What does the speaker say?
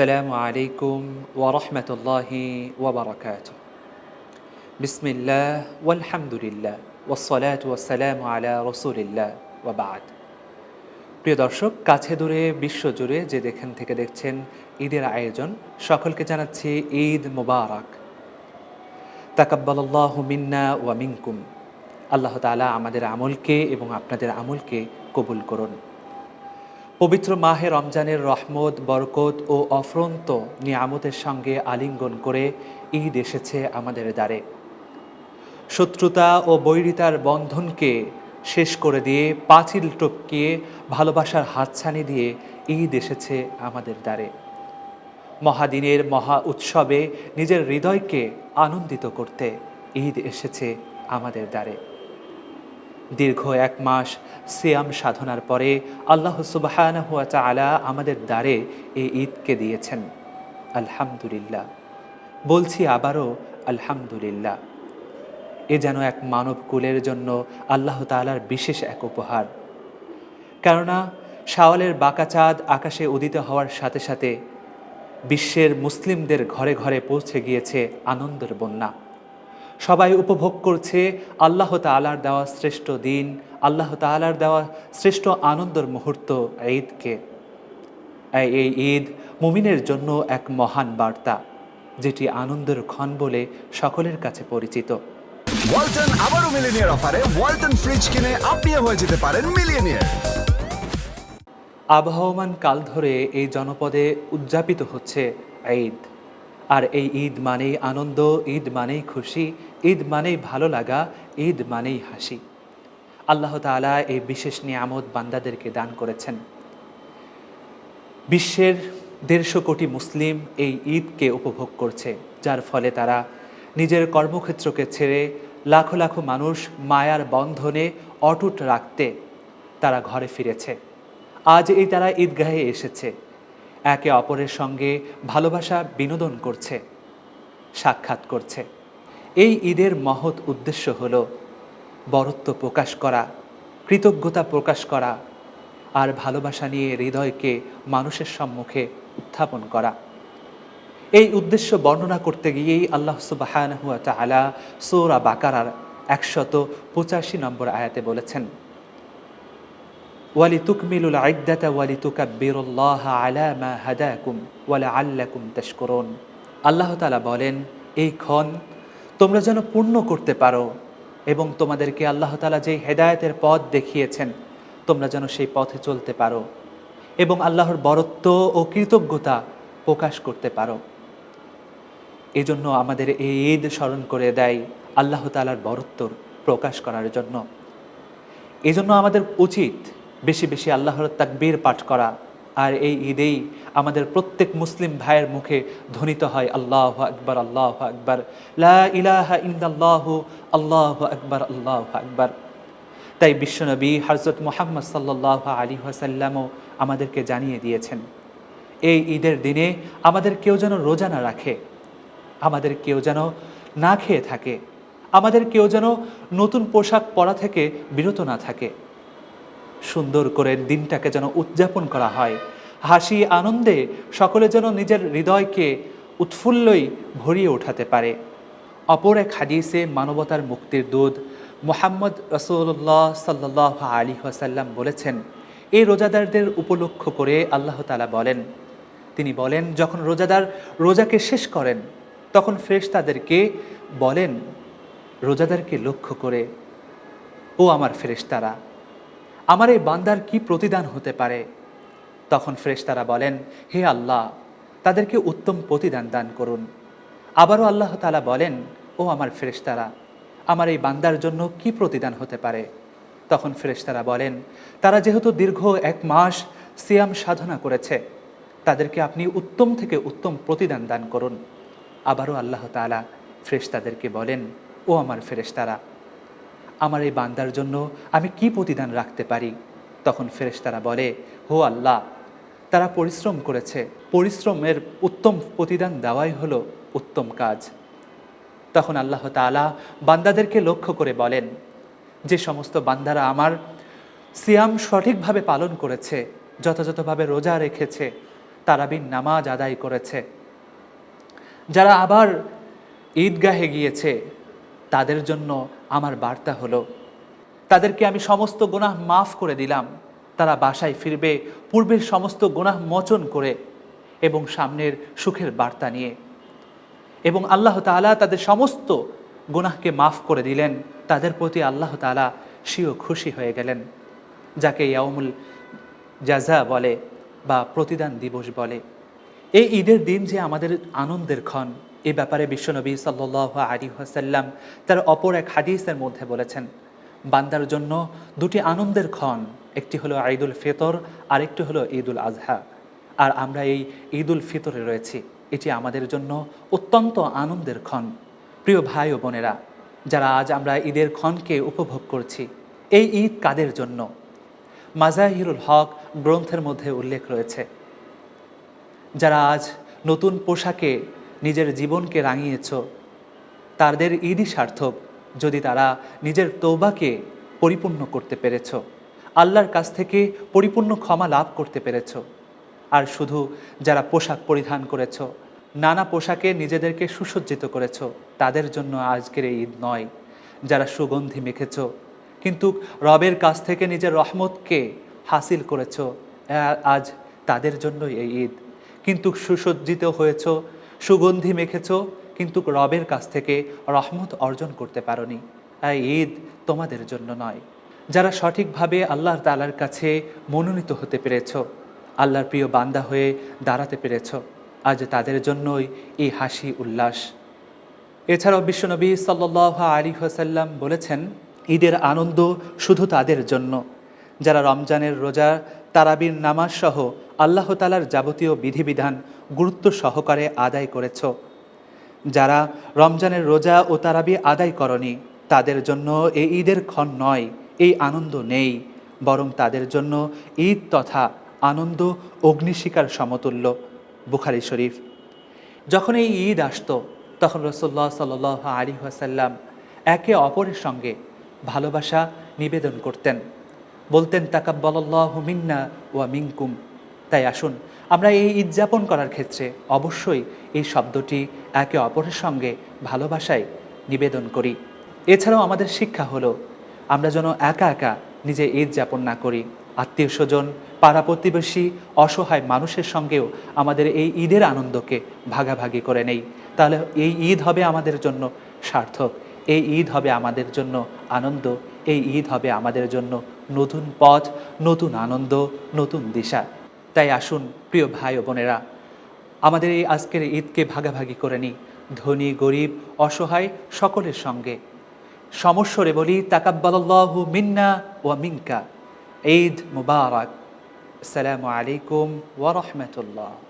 আসসালামু আলাইকুম ওরহমতুল্লাহি ওবরাকাত বিসমিল্লাহ ওয়ালহামদুলিল্লাহ ওসলাত ওয়াসালাম আলা রসুলিল্লাহ ওবাদ প্রিয় দর্শক, কাছে দূরে বিশ্বজুড়ে যে দেখেন থেকে দেখছেন ঈদের আয়োজন, সকলকে জানাচ্ছি ঈদ মোবারক। তাকাব্বাল্লাহ মিন্না ওয়া মিনকুম। আল্লাহ তালা আমাদের আমলকে এবং আপনাদের আমলকে কবুল করুন। পবিত্র মাহে রমজানের রহমত, বরকত ও অফরন্ত নিয়ামতের সঙ্গে আলিঙ্গন করে ঈদ এসেছে আমাদের দ্বারে। শত্রুতা ও বৈরিতার বন্ধনকে শেষ করে দিয়ে পাঁচিল টপকিয়ে ভালোবাসার হাতছানি দিয়ে ঈদ এসেছে আমাদের দ্বারে। মহাদিনের মহা উৎসবে নিজের হৃদয়কে আনন্দিত করতে ঈদ এসেছে আমাদের দ্বারে। দীর্ঘ এক মাস সিয়াম সাধনার পরে আল্লাহ সুবাহানা হুয়া চালা আমাদের দ্বারে এই ঈদকে দিয়েছেন। আলহামদুলিল্লাহ। বলছি আবারও আলহামদুলিল্লাহ। এ যেন এক মানব কুলের জন্য আল্লাহ তালার বিশেষ এক উপহার। কেননা শাওয়ালের বাঁকা চাঁদ আকাশে উদিত হওয়ার সাথে সাথে বিশ্বের মুসলিমদের ঘরে ঘরে পৌঁছে গিয়েছে আনন্দের বন্যা। সবাই উপভোগ করছে আল্লাহ তালার দেওয়া শ্রেষ্ঠ দিন আল্লাহ তালার দেওয়া শ্রেষ্ঠ আনন্দের মুহূর্ত ঈদকে। এই ঈদ মুমিনের জন্য এক মহান বার্তা যেটি আনন্দের ক্ষণ বলে সকলের কাছে পরিচিত। ওয়ালটন আবারও মিলিনিয়ার অফারে ওয়ালটন ফ্রিজ কিনে আপনিও হয়ে যেতে পারেন মিলিয়নিয়ার। আবহমান কাল ধরে এই জনপদে উদযাপিত হচ্ছে ঈদ। আর এই ঈদ মানেই আনন্দ, ঈদ মানেই খুশি, ঈদ মানেই ভালো লাগা, ঈদ মানেই হাসি। আল্লাহ তাআলা এই বিশেষ নিয়ামত বান্দাদেরকে দান করেছেন। বিশ্বের দেড়শো কোটি মুসলিম এই ঈদকে উপভোগ করছে, যার ফলে তারা নিজের কর্মক্ষেত্রকে ছেড়ে লাখো লাখো মানুষ মায়ার বন্ধনে অটুট রাখতে তারা ঘরে ফিরেছে। আজ এই তারা ঈদগাহে এসেছে। একে অপরের সঙ্গে ভালোবাসা বিনোদন করছে, সাক্ষাৎ করছে। এই ঈদের মহৎ উদ্দেশ্য হল বরত্ব প্রকাশ করা, কৃতজ্ঞতা প্রকাশ করা আর ভালোবাসা নিয়ে হৃদয়কে মানুষের সম্মুখে উত্থাপন করা। এই উদ্দেশ্য বর্ণনা করতে গিয়েই আল্লাহ সুবাহানহু তালা সৌরা বাকারার একশত পঁচাশি নম্বর আয়াতে বলেছেন ওয়ালি তুকমিলুল আইদাতা ওয়ালি আলা মা হাদাকুম ওয়ালা আল্লাকুম তাশকুরুন আল্লাহ তাআলা বলেন, এই ক্ষণ তোমরা যেন পূর্ণ করতে পারো এবং তোমাদেরকে আল্লাহ তাআলা যে হেদায়েতের পথ দেখিয়েছেন, তোমরা যেন সেই পথে চলতে পারো এবং আল্লাহর বরত্ব ও কৃতজ্ঞতা প্রকাশ করতে পারো। এজন্য আমাদের এই ঈদ স্মরণ করে দেয় আল্লাহ তালার বরত্বর প্রকাশ করার জন্য। এজন্য আমাদের উচিত বেশি বেশি আল্লাহর তাকবীর পাঠ করা। আর এই ঈদেই আমাদের প্রত্যেক মুসলিম ভাইয়ের মুখে ধ্বনিত হয়, আল্লাহ আকবর আল্লাহ আকবর। ইলাহা ইন্দাল্লাহ আল্লাহ আকবর আল্লাহ আকবর। তাই বিশ্বনবী হজরত মোহাম্মদ সাল্লাহ আলী ওয়াসাল্লামও আমাদেরকে জানিয়ে দিয়েছেন, এই ঈদের দিনে আমাদের কেউ যেন রোজা না রাখে, আমাদের কেউ যেন না খেয়ে থাকে, আমাদের কেউ যেন নতুন পোশাক পরা থেকে বিরত না থাকে। সুন্দর করে দিনটাকে যেন উদযাপন করা হয়। হাসি, আনন্দে সকলে যেন নিজের হৃদয়কে উৎফুল্লই ভরিয়ে ওঠাতে পারে। অপর এক হাদিসে মানবতার মুক্তির দুধ মোহাম্মদ রসুল্লাহ সাল্লাহ আলী ওয়াসাল্লাম বলেছেন, এই রোজাদারদের উপলক্ষ করে আল্লাহ তালা বলেন। তিনি বলেন, যখন রোজাদার রোজাকে শেষ করেন, তখন ফ্রেশ তাদেরকে বলেন, রোজাদারকে লক্ষ্য করে, ও আমার ফেরেশতারা আমার এই বান্দার কি প্রতিদান হতে পারে? তখন ফেরেশতারা বলেন, হে আল্লাহ, তাদেরকে উত্তম প্রতিদান দান করুন। আবারও আল্লাহ তালা বলেন, ও আমার ফেরেশতারা, আমার এই বান্দার জন্য কি প্রতিদান হতে পারে? তখন ফেরেশতারা বলেন, তারা যেহেতু দীর্ঘ এক মাস সিয়াম সাধনা করেছে, তাদেরকে আপনি উত্তম থেকে উত্তম প্রতিদান দান করুন। আবারও আল্লাহ তালা ফেরেশতাদেরকে বলেন, ও আমার ফেরেশতারা আমার এই বান্দার জন্য আমি কি প্রতিদান রাখতে পারি? তখন ফেরেশতারা বলে হো আল্লাহ, তারা পরিশ্রম করেছে। পরিশ্রমের উত্তম প্রতিদান দেওয়াই হলো উত্তম কাজ। তখন আল্লাহ তাআলা বান্দাদেরকে লক্ষ্য করে বলেন, যে সমস্ত বান্দারা আমার সিয়াম সঠিকভাবে পালন করেছে, যথাযথভাবে রোজা রেখেছে তারাবির নামাজ আদায় করেছে। যারা আবার ঈদগাহে গিয়েছে তাদের জন্য আমার বার্তা হলো, তাদেরকে আমি সমস্ত গুনাহ মাফ করে দিলাম। তারা বাসায় ফিরবে, পূর্বের সমস্ত গুনাহ মোচন করে এবং সামনের সুখের বার্তা নিয়ে। এবং আল্লাহ তাআলা তাদের সমস্ত গুনাহকে মাফ করে দিলেন। তাদের প্রতি আল্লাহ তাআলা সিও খুশি হয়ে গেলেন, যাকে ইয়ামুল জাজা বলে বা প্রতিদান দিবস বলে। এই ঈদের দিন যে আমাদের আনন্দের ক্ষণ এ ব্যাপারে বিশ্বনবী সাল্লাহ আলী হাসাল্লাম তার অপর এক হাদিসের মধ্যে বলেছেন, বান্দার জন্য দুটি আনন্দের ক্ষণ, একটি হলো ঈদুল ফিতর, আরেকটি হলো ঈদুল আজহা। আর আমরা এই ঈদুল ফিতরে রয়েছি, এটি আমাদের জন্য অত্যন্ত আনন্দের ক্ষণ। প্রিয় ভাই ও বোনেরা, যারা আজ আমরা ঈদের ক্ষণকে উপভোগ করছি, এই ঈদ কাদের জন্য? মাজাহিরুল হক গ্রন্থের মধ্যে উল্লেখ রয়েছে, যারা আজ নতুন পোশাকে নিজের জীবনকে রাঙিয়েছ। তাদের ঈদই সার্থক, যদি তারা নিজের তৌবাকে পরিপূর্ণ করতে পেরেছ। আল্লাহর কাছ থেকে পরিপূর্ণ ক্ষমা লাভ করতে পেরেছ। আর শুধু যারা পোশাক পরিধান করেছ, নানা পোশাকে নিজেদেরকে সুসজ্জিত করেছ, তাদের জন্য আজকের এই ঈদ নয়, যারা সুগন্ধি মেখেছ। কিন্তু রবের কাছ থেকে নিজের রহমতকে হাসিল করেছ আজ তাদের জন্যই এই ঈদ। কিন্তু সুসজ্জিত হয়েছ সুগন্ধি মেখেছ, কিন্তু রবের কাছ থেকে রহমত অর্জন করতে পারোনি। তাই ঈদ তোমাদের জন্য নয়। যারা সঠিকভাবে আল্লাহ তালার কাছে মনোনীত হতে পেরেছ, আল্লাহর প্রিয় বান্দা হয়ে দাঁড়াতে পেরেছ, আজ তাদের জন্যই এই হাসি উল্লাস। এছাড়াও বিশ্বনবী সাল্লাহ আলী হাসাল্লাম বলেছেন, ঈদের আনন্দ শুধু তাদের জন্য। যারা রমজানের রোজা, তারাবির নামাজ সহ যাবতীয় বিধিবিধান গুরুত্ব সহকারে আদায় করেছ। যারা রমজানের রোজা ও তারাবি আদায় করনি, তাদের জন্য এই ঈদের ক্ষণ নয়, এই আনন্দ নেই। বরং তাদের জন্য ঈদ তথা আনন্দ অগ্নিশিকার সমতুল্য। বুখারি শরীফ। যখন এই ঈদ আসতো, তখন রসুল্লাহ সাল আলী ওয়াসাল্লাম একে অপরের সঙ্গে ভালোবাসা নিবেদন করতেন। বলতেন তাকাব্বাল্লাহ মিন্না ওয়া মিনকুম। তাই আসুন, আমরা এই ঈদ যাপন করার ক্ষেত্রে অবশ্যই এই শব্দটি একে অপরের সঙ্গে ভালোবাসায় নিবেদন করি। এছাড়াও আমাদের শিক্ষা হলো, আমরা যেন একা একা নিজে ঈদ যাপন না করি। আত্মীয় স্বজন, পাড়া প্রতিবেশী, অসহায় মানুষের সঙ্গেও আমাদের এই ঈদের আনন্দকে ভাগাভাগি করে নেই। তাহলে এই ঈদ হবে আমাদের জন্য সার্থক, এই ঈদ হবে আমাদের জন্য আনন্দ, এই ঈদ হবে আমাদের জন্য নতুন পথ, নতুন আনন্দ, নতুন দিশা। তাই আসুন, প্রিয় ভাই ও বোনেরা। আমাদের এই আজকের ঈদকে ভাগাভাগি করে নিই, ধনী, গরিব, অসহায় সকলের সঙ্গে। সমস্যরে বলি, তাকাব্বালাল্লাহু মিন্না ওয়া মিনকা। ঈদ মুবারক। আসসালামু আলাইকুম ওয়া রাহমাতুল্লাহ।